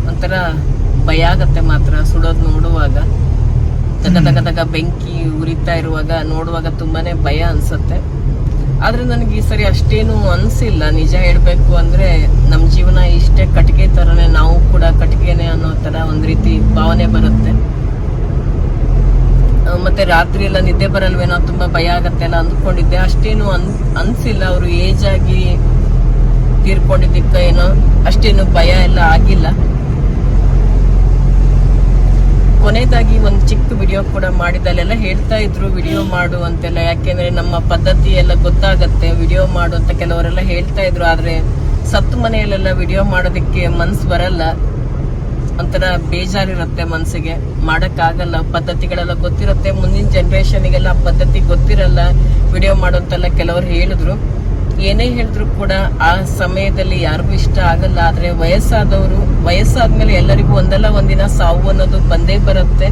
ಒಂಥರ ಭಯ ಆಗತ್ತೆ ಮಾತ್ರ ಸುಡೋದು ನೋಡುವಾಗ. ತಗ ತಗ ತಗ ಬೆಂಕಿ ಉರಿತಾ ಇರುವಾಗ ನೋಡುವಾಗ ತುಂಬಾನೇ ಭಯ ಅನ್ಸತ್ತೆ. ಆದ್ರೆ ನನಗೆ ಈ ಸರಿ ಅಷ್ಟೇನು ಅನ್ಸಿಲ್ಲ. ನಿಜ ಹೇಳ್ಬೇಕು ಅಂದ್ರೆ ನಮ್ಮ ಜೀವನ ಇಷ್ಟೇ ಕಟ್ಟಿಗೆ ತರನೇ ನಾವು ಕೂಡ ಕಟ್ಟಿಗೆನೆ ಅನ್ನೋ ತರ ಒಂದ್ ರೀತಿ ಭಾವನೆ ಬರುತ್ತೆ. ಮತ್ತೆ ರಾತ್ರಿ ಎಲ್ಲ ನಿದ್ದೆ ಬರಲ್ವೇನೋ ತುಂಬಾ ಭಯ ಆಗತ್ತೆ ಎಲ್ಲ ಅಂದ್ಕೊಂಡಿದ್ದೆ. ಅಷ್ಟೇನು ಅನ್ ಅನ್ಸಿಲ್ಲ. ಅವರು ಏಜ್ ಆಗಿ ತೀರ್ಕೊಂಡಿದ್ದಕ್ಕ ಏನೋ ಅಷ್ಟೇನು ಭಯ ಎಲ್ಲ ಆಗಿಲ್ಲ. ಕೊನೆಯದಾಗಿ ಒಂದು ಚಿಕ್ಕ ವಿಡಿಯೋ ಕೂಡ ಮಾಡಿದಲ್ಲೆಲ್ಲ ಹೇಳ್ತಾ ಇದ್ರು, ವಿಡಿಯೋ ಮಾಡು ಅಂತೆಲ್ಲ. ಯಾಕೆಂದ್ರೆ ನಮ್ಮ ಪದ್ಧತಿ ಎಲ್ಲ ಗೊತ್ತಾಗತ್ತೆ, ವಿಡಿಯೋ ಮಾಡು ಅಂತ ಕೆಲವರೆಲ್ಲ ಹೇಳ್ತಾ ಇದ್ರು. ಆದ್ರೆ ಸತ್ತು ಮನೆಯಲ್ಲೆಲ್ಲ ವಿಡಿಯೋ ಮಾಡೋದಕ್ಕೆ ಮನ್ಸು ಬರಲ್ಲ. ಒಂಥರ ಬೇಜಾರಿರುತ್ತೆ ಮನಸ್ಸಿಗೆ ಮಾಡೋಕ್ಕಾಗಲ್ಲ. ಪದ್ಧತಿಗಳೆಲ್ಲ ಗೊತ್ತಿರುತ್ತೆ. ಮುಂದಿನ ಜನರೇಷನ್ಗೆಲ್ಲ ಆ ಪದ್ಧತಿ ಗೊತ್ತಿರಲ್ಲ. ವಿಡಿಯೋ ಮಾಡೋಂತೆಲ್ಲ ಕೆಲವರು ಹೇಳಿದ್ರು. ಏನೇ ಹೇಳಿದ್ರು ಕೂಡ ಆ ಸಮಯದಲ್ಲಿ ಯಾರಿಗೂ ಇಷ್ಟ ಆಗಲ್ಲ. ಆದ್ರೆ ವಯಸ್ಸಾದವರು, ವಯಸ್ಸಾದ್ಮೇಲೆ ಎಲ್ಲರಿಗೂ ಒಂದಲ್ಲ ಒಂದಿನ ಸಾವು ಅನ್ನೋದು ಬಂದೇ ಬರುತ್ತೆ.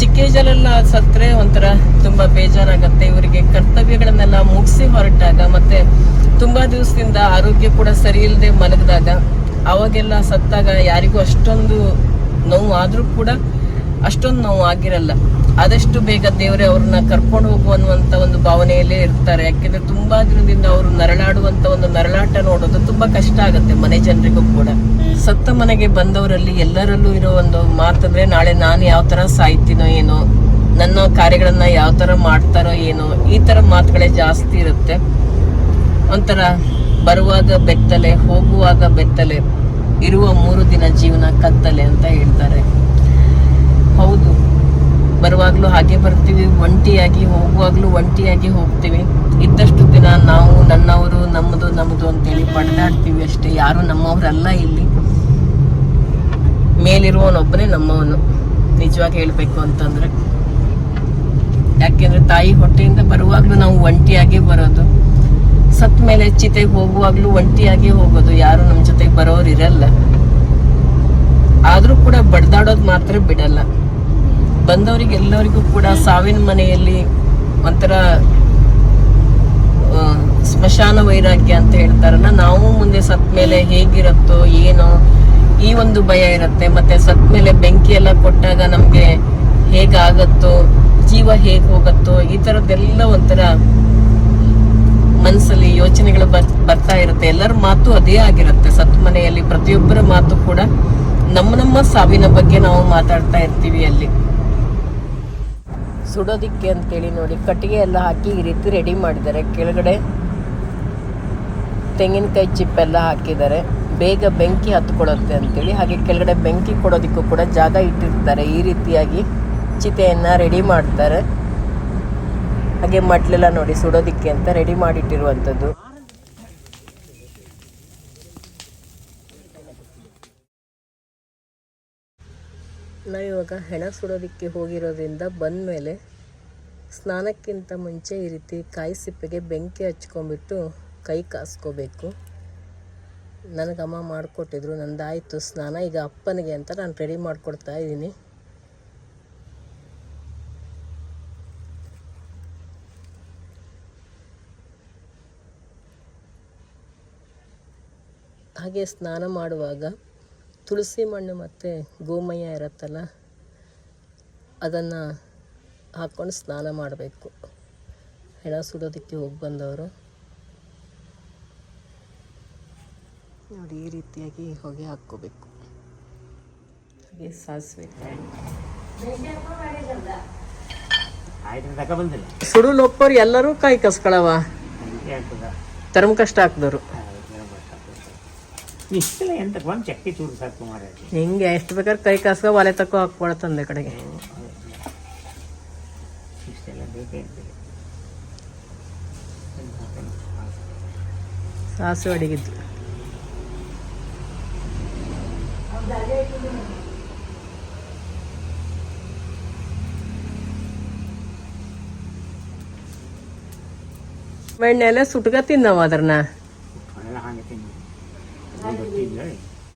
ಚಿಕ್ಕ ಏಜಲ್ಲೆಲ್ಲ ಸತ್ರೆ ಒಂಥರ ತುಂಬಾ ಬೇಜಾರಾಗತ್ತೆ. ಇವರಿಗೆ ಕರ್ತವ್ಯಗಳನ್ನೆಲ್ಲ ಮುಗಿಸಿ ಹೊರಟಾಗ ಮತ್ತೆ ತುಂಬಾ ದಿವಸದಿಂದ ಆರೋಗ್ಯ ಕೂಡ ಸರಿ ಇಲ್ಲದೆ ಮಲಗಿದಾಗ ಅವಾಗೆಲ್ಲ ಸತ್ತಾಗ ಯಾರಿಗೂ ಅಷ್ಟೊಂದು ನೋವು ಆದ್ರೂ ಕೂಡ ಅಷ್ಟೊಂದು ನೋವು ಆಗಿರಲ್ಲ ಆದಷ್ಟು ಬೇಗ ದೇವರೇ ಅವ್ರನ್ನ ಕರ್ಕೊಂಡು ಹೋಗು ಅನ್ನುವಂತ ಒಂದು ಭಾವನೆಯಲ್ಲೇ ಇರ್ತಾರೆ. ಯಾಕೆಂದ್ರೆ ತುಂಬಾ ದಿನದಿಂದ ಅವರು ನರಳಾಡುವಂತ ಒಂದು ನರಳಾಟ ನೋಡೋದು ತುಂಬಾ ಕಷ್ಟ ಆಗುತ್ತೆ ಮನೆ ಜನರಿಗೂ ಕೂಡ. ಸತ್ತ ಮನೆಗೆ ಬಂದವರಲ್ಲಿ ಎಲ್ಲರಲ್ಲೂ ಇರೋ ಒಂದು ಮಾತಂದ್ರೆ, ನಾಳೆ ನಾನು ಯಾವ ತರ ಸಾಯ್ತೀನೋ ಏನೋ, ನನ್ನ ಕಾರ್ಯಗಳನ್ನ ಯಾವ ತರ ಮಾಡ್ತಾರೋ ಏನೋ, ಈ ತರ ಮಾತುಗಳೇ ಜಾಸ್ತಿ ಇರುತ್ತೆ. ಒಂಥರ ಬರುವಾಗ ಬೆತ್ತಲೆ, ಹೋಗುವಾಗ ಬೆತ್ತಲೆ, ಇರುವ ಮೂರು ದಿನ ಜೀವನ ಕತ್ತಲೆ ಅಂತ ಹೇಳ್ತಾರೆ. ಹೌದು. ಬರುವಾಗ್ಲೂ ಹಾಗೆ ಬರ್ತೀವಿ, ಒಂಟಿಯಾಗಿ ಹೋಗುವಾಗಲೂ ಒಂಟಿಯಾಗಿ ಹೋಗ್ತೀವಿ. ಇದ್ದಷ್ಟು ದಿನ ನಾವು, ನನ್ನವರು, ನಮ್ಮದು ನಮ್ಮದು ಅಂತೇಳಿ ಪಡೆದಾಡ್ತೀವಿ ಅಷ್ಟೇ. ಯಾರು ನಮ್ಮವರಲ್ಲ ಇಲ್ಲಿ. ಮೇಲಿರುವವನೊಬ್ಬನೇ ನಮ್ಮವನು. ನಿಜವಾಗಿ ಹೇಳಬೇಕು ಅಂತಂದ್ರೆ. ಯಾಕೆಂದ್ರೆ ತಾಯಿ ಹೊಟ್ಟೆಯಿಂದ ಬರುವಾಗಲೂ ನಾವು ಒಂಟಿಯಾಗಿ ಬರೋದು. ಸತ್ ಮೇಲೆ ಚಿತೆಗೆ ಹೋಗುವಾಗಲೂ ಒಂಟಿಯಾಗಿ ಹೋಗೋದು. ಯಾರು ನಮ್ಮ ಜೊತೆಗೆ ಬರೋರು ಇರಲ್ಲ ಆದರೂ ಕೂಡ ಬಡ್ದಾಡೋದು ಮಾತ್ರ ಬಿಡಲ್ಲ. ಬಂದವರಿಗೆ ಎಲ್ಲರಿಗೂ ಕೂಡ ಸಾವಿನ ಮನೆಯಲ್ಲಿ ಒಂಥರ ಸ್ಮಶಾನ ವೈರಾಗ್ಯ ಅಂತ ಹೇಳ್ತಾರಲ್ಲ, ನಾವು ಮುಂದೆ ಸತ್ ಮೇಲೆ ಹೇಗಿರುತ್ತೋ ಏನೋ ಈ ಒಂದು ಭಯ ಇರುತ್ತೆ. ಮತ್ತೆ ಸತ್ ಮೇಲೆ ಬೆಂಕಿ ಎಲ್ಲ ಕೊಟ್ಟಾಗ ನಮ್ಗೆ ಹೇಗಾಗತ್ತೋ, ಜೀವ ಹೇಗೆ ಹೋಗತ್ತೋ, ಈ ತರದ್ದೆಲ್ಲ ಒಂಥರ ಮನಸ್ಸಲ್ಲಿ ಯೋಚನೆಗಳು ಬರ್, ಬರ್ತಾ ಇರುತ್ತೆ. ಎಲ್ಲರ ಮಾತು ಅದೇ ಆಗಿರುತ್ತೆ. ಸತ್ ಮನೆಯಲ್ಲಿ ಪ್ರತಿಯೊಬ್ಬರ ಮಾತು ಕೂಡ ನಮ್ಮ ನಮ್ಮ ಸಾವಿನ ಬಗ್ಗೆ ನಾವು ಮಾತಾಡ್ತಾ ಇರ್ತೀವಿ ಅಲ್ಲಿ. ಸುಡೋದಿಕ್ಕೆ ಅಂತೇಳಿ ನೋಡಿ, ಕಟ್ಟಿಗೆ ಎಲ್ಲ ಹಾಕಿ ಈ ರೀತಿ ರೆಡಿ ಮಾಡಿದ್ದಾರೆ. ಕೆಳಗಡೆ ತೆಂಗಿನಕಾಯಿ ಚಿಪ್ಪೆಲ್ಲ ಹಾಕಿದ್ದಾರೆ. ಬೇಗ ಬೆಂಕಿ ಹತ್ಕೊಳ್ಳುತ್ತೆ ಅಂತೇಳಿ, ಹಾಗೆ ಕೆಳಗಡೆ ಬೆಂಕಿ ಕೊಡೋದಕ್ಕೂ ಕೂಡ ಜಾಗ ಇಟ್ಟಿರ್ತಾರೆ. ಈ ರೀತಿಯಾಗಿ ಚಿತೆಯನ್ನು ರೆಡಿ ಮಾಡ್ತಾರೆ. ಹಾಗೆ ಮಡ್ಲೆಲ್ಲ ನೋಡಿ ಸುಡೋದಿಕ್ಕೆ ಅಂತ ರೆಡಿ ಮಾಡಿಟ್ಟಿರುವಂಥದ್ದು. ನಾವಿವಾಗ ಹೆಣ ಸುಡೋದಕ್ಕೆ ಹೋಗಿರೋದ್ರಿಂದ ಬಂದ ಮೇಲೆ ಸ್ನಾನಕ್ಕಿಂತ ಮುಂಚೆ ಈ ರೀತಿ ಕಾಯಿ ಸಿಪ್ಪೆಗೆ ಬೆಂಕಿ ಹಚ್ಕೊಂಡ್ಬಿಟ್ಟು ಕೈ ಕಾಸ್ಕೋಬೇಕು. ನನಗಮ್ಮ ಮಾಡಿಕೊಟ್ಟಿದ್ರು, ನಂದಾಯಿತು ಸ್ನಾನ. ಈಗ ಅಪ್ಪನಿಗೆ ಅಂತ ನಾನು ರೆಡಿ ಮಾಡಿಕೊಡ್ತಾ ಇದ್ದೀನಿ. ಹಾಗೆ ಸ್ನಾನ ಮಾಡುವಾಗ ತುಳಸಿ ಮಣ್ಣು ಮತ್ತು ಗೋಮಯ ಇರುತ್ತಲ್ಲ ಅದನ್ನು ಹಾಕ್ಕೊಂಡು ಸ್ನಾನ ಮಾಡಬೇಕು. ಹೆಣ ಸುಡೋದಕ್ಕೆ ಹೋಗಿ ಬಂದವರು. ನೋಡಿ ಈ ರೀತಿಯಾಗಿ ಹೊಗೆ ಹಾಕ್ಕೋಬೇಕು. ಹಾಗೆ ಸಾಸಿವೆ ಕಾಯಿ. ಆಯ್ತು ಬಂದಿಲ್ಲ. ಸುಡು ಲೊಪ್ಪರು ಎಲ್ಲರೂ ಕಾಯಿ ಕಸ್ಕೊಳವ. ತರಮ ತರ್ಮ ಕಷ್ಟ ಹಾಕ್ದವರು ಇಷ್ಟೆಲ್ಲ ಎಂತ ಒಂದು ಚಕ್ಕೆ ಚೂರು ಸಾಕು ಮಾರ ಹಿಂಗೆ ಎಷ್ಟು ಬೇಕಾದ್ರೆ ಕೈ ಕಾಸ್ಕೊ ಒಲೆ ತಕ್ಕೋ ಹಾಕ್ಕೊಳತ್ತಂದೆ ಕಡೆಗೆ. ಇಷ್ಟೆಲ್ಲ ಬೇಕೇ ಸಾಸಿವೆ ಅಡಿಗಿದ್ದು. ಬೆಣ್ಣೆಲೆ ಸುಟ್ಕ ತಿನ್ನವ ಅದ್ರನ್ನ?